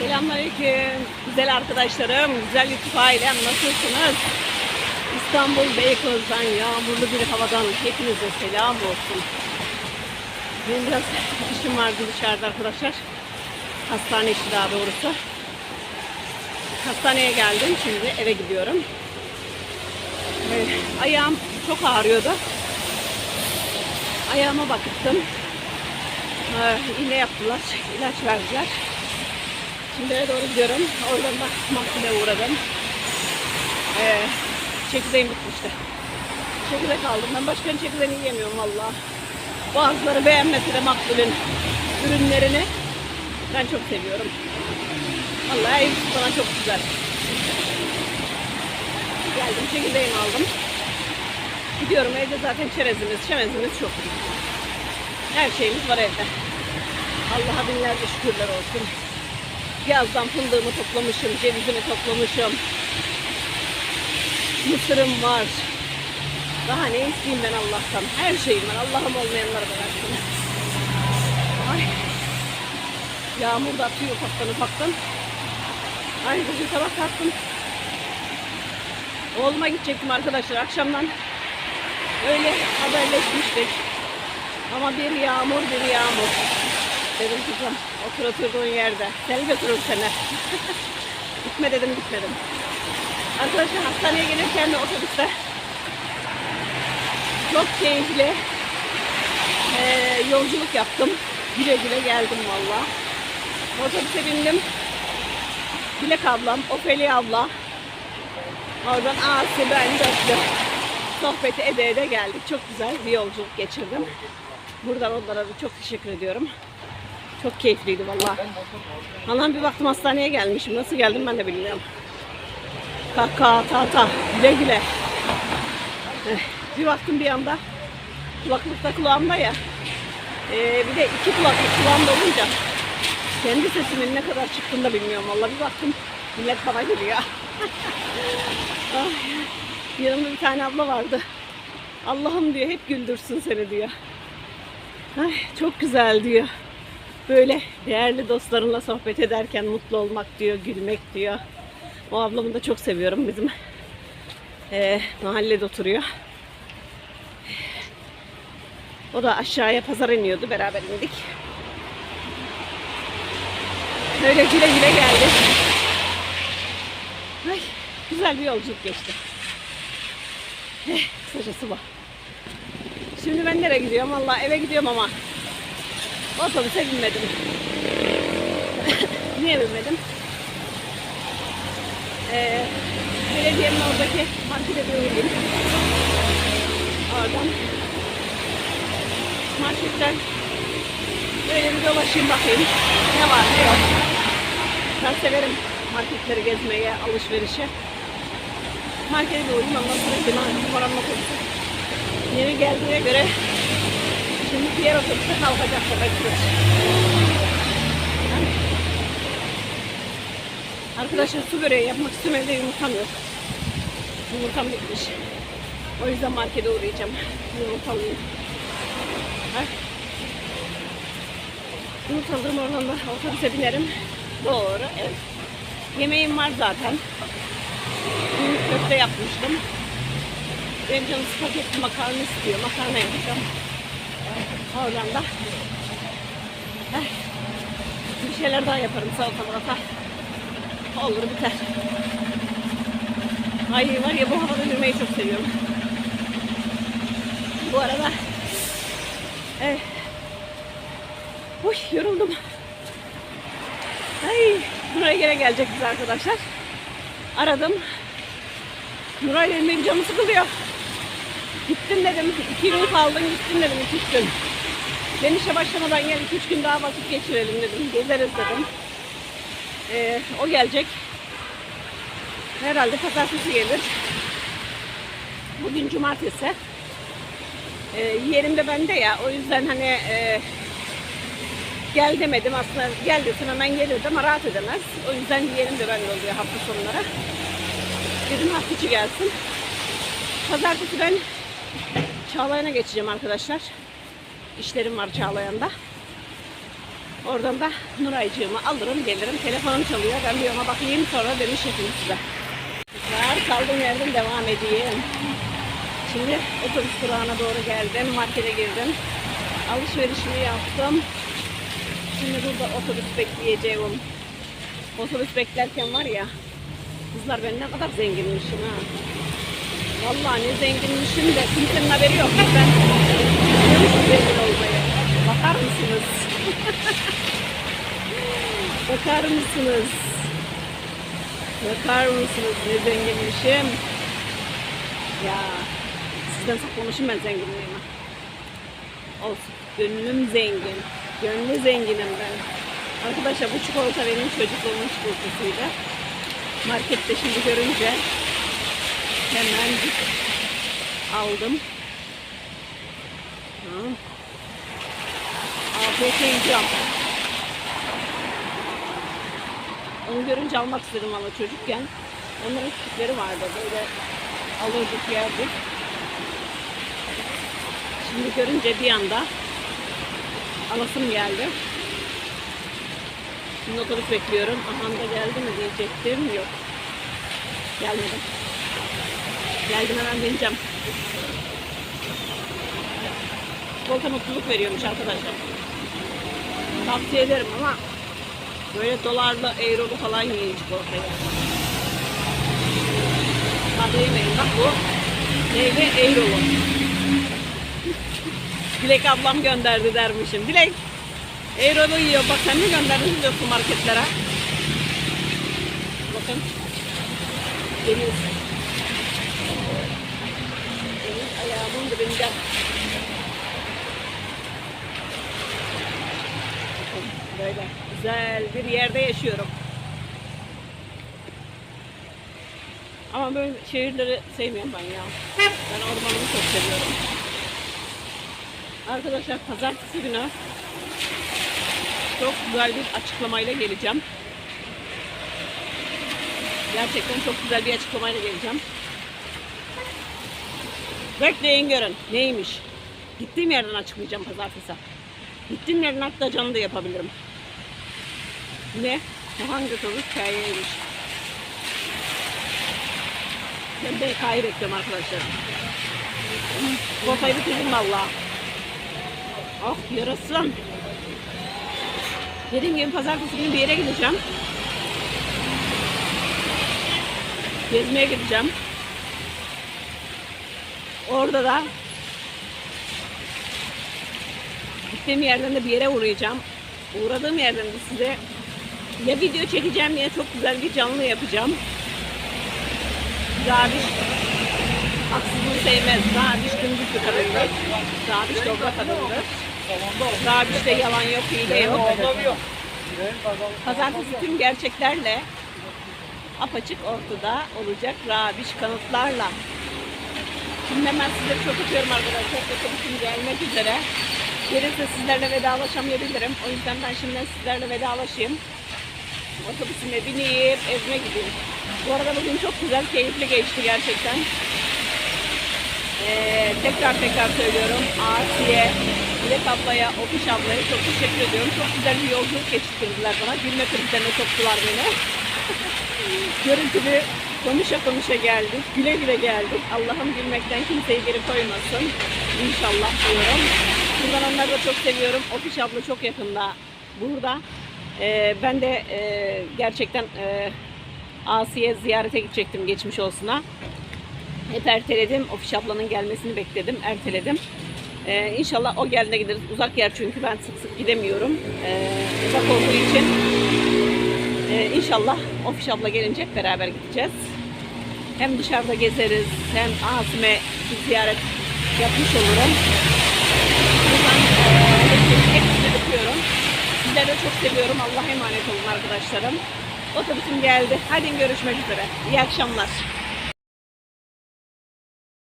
Selamünaleyküm güzel arkadaşlarım, güzel YouTube ailem nasılsınız? İstanbul Beykoz'dan yağmurlu bir havadan hepinize selam olsun. Benim biraz işim vardı dışarıda arkadaşlar. Hastane işi daha doğrusu. Hastaneye geldim şimdi eve gidiyorum. Ayağım çok ağrıyordu. Ayağıma bakıttım. Ee, iğne yaptılar, ilaç verdiler. Eve doğru gidiyorum. Oradan da mahkeme uğradım. Ee, çekirdeğim bitmişti. Çekirdek aldım. Ben başkanın çekirdeğini yiyemiyorum valla. Bazıları beğenmese de makbulün ürünlerini ben çok seviyorum. Vallahi ev bana çok güzel. Geldim çekirdeğimi aldım. Gidiyorum evde zaten çerezimiz, çemezimiz çok. Her şeyimiz var evde. Allah'a binlerce şükürler olsun. Yazdan fındığımı toplamışım, cevizimi toplamışım. Mısırım var. Daha ne isteyeyim ben Allah'tan? Her şeyim var. Allah'ım olmayanlara versin. Ay. Yağmur da atıyor ufaktan ufaktan. Ay bugün sabah kalktım. Oğluma gidecektim arkadaşlar akşamdan. Öyle haberleşmiştik. Ama bir yağmur bir yağmur. Dedim kızım otur oturduğun yerde. Seni götürür seni. Gitme dedim gitmedim. Arkadaşlar hastaneye gelirken de otobüste çok keyifli eee, yolculuk yaptım. Güle güle geldim valla. Otobüse bindim. Dilek ablam, Ofeli abla. Oradan Asi, ben, Dörtlü. Sohbeti ede ede geldik. Çok güzel bir yolculuk geçirdim. Buradan onlara da çok teşekkür ediyorum. Çok keyifliydi valla. Allah'ım bir baktım hastaneye gelmişim. Nasıl geldim ben de bilmiyorum. Kaka, ta güle güle. Eh, Bir baktım bir anda kulaklıkta kulağımda ya. Ee, bir de iki kulaklık kulağımda olunca kendi sesimin ne kadar çıktığını da bilmiyorum. Valla bir baktım millet bana gülüyor. Ay, yanımda bir tane abla vardı. Allah'ım diyor hep güldürsün seni diyor. Ay, çok güzel diyor. Böyle değerli dostlarınla sohbet ederken mutlu olmak diyor, gülmek diyor. O ablamı da çok seviyorum bizim. eee, mahallede oturuyor. O da aşağıya pazar iniyordu. Beraber indik. Öyle güle güle geldik. Ay, güzel bir yolculuk geçti. Eh, kısacası bu. Şimdi ben nereye gidiyorum? Valla eve gidiyorum ama otobüse binmedim. Niye binmedim? Ee, belediyenin oradaki markete uğrayayım. Oradan marketten böyle bir dolaşayım bakayım. Ne var ne yok. Ben severim marketleri gezmeye, alışverişe. Markete ondan sonra bir paramla otobüse. Yeni geldiğine göre şimdi diğer otobüse kalkacak bekliyoruz. Arkadaşlar su böreği yapmak istiyorum evde yumurtam yok. Yumurtam bitmiş. O yüzden markete uğrayacağım. Yumurta alayım. Ha? Yumurta alırım oradan da otobüse binerim. Doğru evet. Yemeğim var zaten. Dün köfte yapmıştım. Benim canım spagetti makarna istiyor. Makarna yapacağım. Oradan da eh, bir şeyler daha yaparım salata Olur biter. Ay var ya bu havada yürümeyi çok seviyorum. Bu arada eh, uy, yoruldum. Ay, buraya gene geleceksiniz arkadaşlar. Aradım. Nuray benim canım sıkılıyor. Gittin dedim. iki gün kaldın gittin dedim iki üç gün. Ben işe başlamadan gel iki üç gün daha vakit geçirelim dedim. Gezeriz dedim. Ee, o gelecek. Herhalde pazartesi gelir. Bugün cumartesi. Ee, yerim de bende ya. O yüzden hani e, gel demedim aslında. Gel desem hemen gelirdi ama rahat edemez. O yüzden yerim de bende oluyor hafta sonları. Dedim hafta içi gelsin. Pazartesi ben Çağlayan'a geçeceğim arkadaşlar. İşlerim var Çağlayan'da. Oradan da Nuraycığımı alırım gelirim. Telefonum çalıyor. Ben bir ona bakayım sonra dönüşürüm size. Kızlar kaldığım yerden devam edeyim. Şimdi otobüs durağına doğru geldim. Markete girdim. Alışverişimi yaptım. Şimdi burada otobüs bekleyeceğim. Otobüs beklerken var ya kızlar ben ne kadar zenginmişim ha. Vallahi ne zenginmişim de kimsenin haberi yok. Ben biliyormuşum zengin olmayı. Bakar mısınız? Bakar mısınız? Bakar mısınız ne zenginmişim? Ya sizden saklamışım ben zenginliğimi. Olsun. Gönlüm zengin. Gönlü zenginim ben. Arkadaşlar bu çikolata benim çocukluğumun çikolatasıydı. Markette şimdi görünce hemen aldım. Hı. Afiyet yiyeceğim. Onu görünce almak istedim ama çocukken. Onların küçükleri vardı. Böyle alırdık yerdik. Şimdi görünce bir anda alasım geldi. Şimdi otobüs bekliyorum. Aha da geldi mi diyecektim. Yok. Gelmedi. Geldim hemen bineceğim. Çikolata mutluluk veriyormuş arkadaşlar. Tavsiye ederim ama böyle dolarla, eurolu falan yiyin çikolatayı. Hadi yemeyin. Bak bu neydi? Eurolu. Dilek ablam gönderdi dermişim. Dilek Eurolu yiyor. Bak sen mi gönderdin biliyorsun marketlere? Bakın. Deniz. Ayağımın dibinde. Böyle güzel bir yerde yaşıyorum. Ama böyle şehirleri sevmiyorum ben ya. Ben ormanımı çok seviyorum. Arkadaşlar pazartesi günü çok güzel bir açıklamayla geleceğim. Gerçekten çok güzel bir açıklamayla geleceğim. Bekleyin görün. Neymiş? Gittiğim yerden açıklayacağım pazartesi. Gittiğim yerden hatta canlı da yapabilirim. Ne? Hangi otobüs hikayeymiş. Ben BK'yı bekliyorum arkadaşlar. Kotayı bitirdim valla. Ah yarasın. Dediğim gibi pazartesi günü bir yere gideceğim. Gezmeye gideceğim. Orada da gittiğim yerden de bir yere uğrayacağım. Uğradığım yerden de size ya video çekeceğim ya çok güzel bir canlı yapacağım. Rabiş haksızlığı sevmez. Rabiş gündüz bir kadındır. Rabiş dobra kadındır. Rabiş'te yalan yok, hile yok. Pazartesi tüm gerçeklerle apaçık ortada olacak Rabiş kanıtlarla. Şimdi hemen sizleri çok öpüyorum arkadaşlar. Otobüsüm gelmek üzere. Gelirse sizlerle vedalaşamayabilirim. O yüzden ben şimdiden sizlerle vedalaşayım. Otobüsüme bineyim, evime gideyim. Bu arada bugün çok güzel, keyifli geçti gerçekten. Ee, tekrar tekrar söylüyorum. Asiye, Dilek ablaya, Ofiş ablaya çok teşekkür ediyorum. Çok güzel bir yolculuk geçirdiler bana. Gülme krizlerine soktular beni. Görüntülü konuşa konuşa geldik. Güle güle geldik. Allah'ım gülmekten kimseyi geri koymasın. İnşallah diyorum. Buradan onları da çok seviyorum. Ofiş abla çok yakında burada. Ee, ben de e, gerçekten e, Asiye ziyarete gidecektim geçmiş olsuna. Hep erteledim. Ofiş ablanın gelmesini bekledim. Erteledim. Ee, inşallah o geldiğinde gideriz. Uzak yer çünkü ben sık sık gidemiyorum. Ee, uzak olduğu için ee, inşallah Ofiş abla gelince beraber gideceğiz. Hem dışarıda gezeriz hem Asime ziyaret yapmış olurum. Buradan e, hepinizi öpüyorum. Sizleri de çok seviyorum. Allah'a emanet olun arkadaşlarım. Otobüsüm geldi. Hadi görüşmek üzere. İyi akşamlar.